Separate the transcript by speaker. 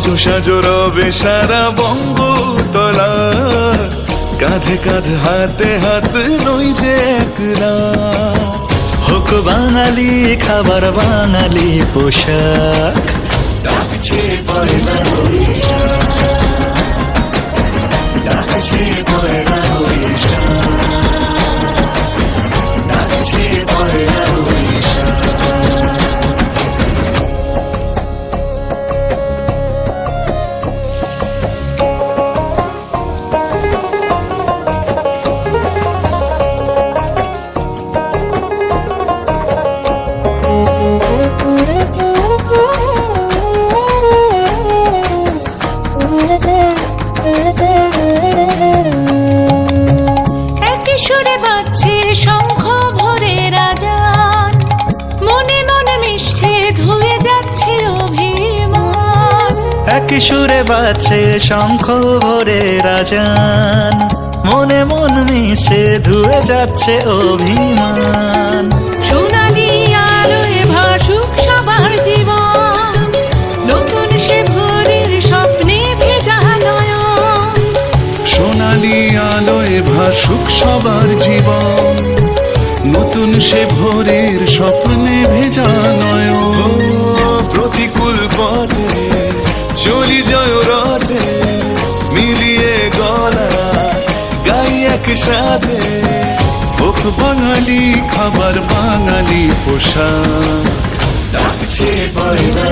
Speaker 1: সাজো সাজো রবে সারা বঙ্গতলা। কাঁধে কাঁধ, হাতে হাত নই যে একলা।
Speaker 2: হোক বাঙালি, খাবার বাঙালি পোশাক। ডাকছে পয়লা
Speaker 1: সুরে বাজছে শঙ্খ ভরে রাজান। মনে মন
Speaker 3: মিশে ধুয়ে যাচ্ছে অভিমান।
Speaker 1: সোনালি আলোয় ভাসুক সবার জীবন। নতুন সে ভোরের স্বপ্নে ভেজা নয়ন।
Speaker 2: সোনালি আলোয় ভাসুক সবার জীবন। একসাথে হোক বাঙালি খাবার বাঙালি পোশাক। ডাকছে পয়লা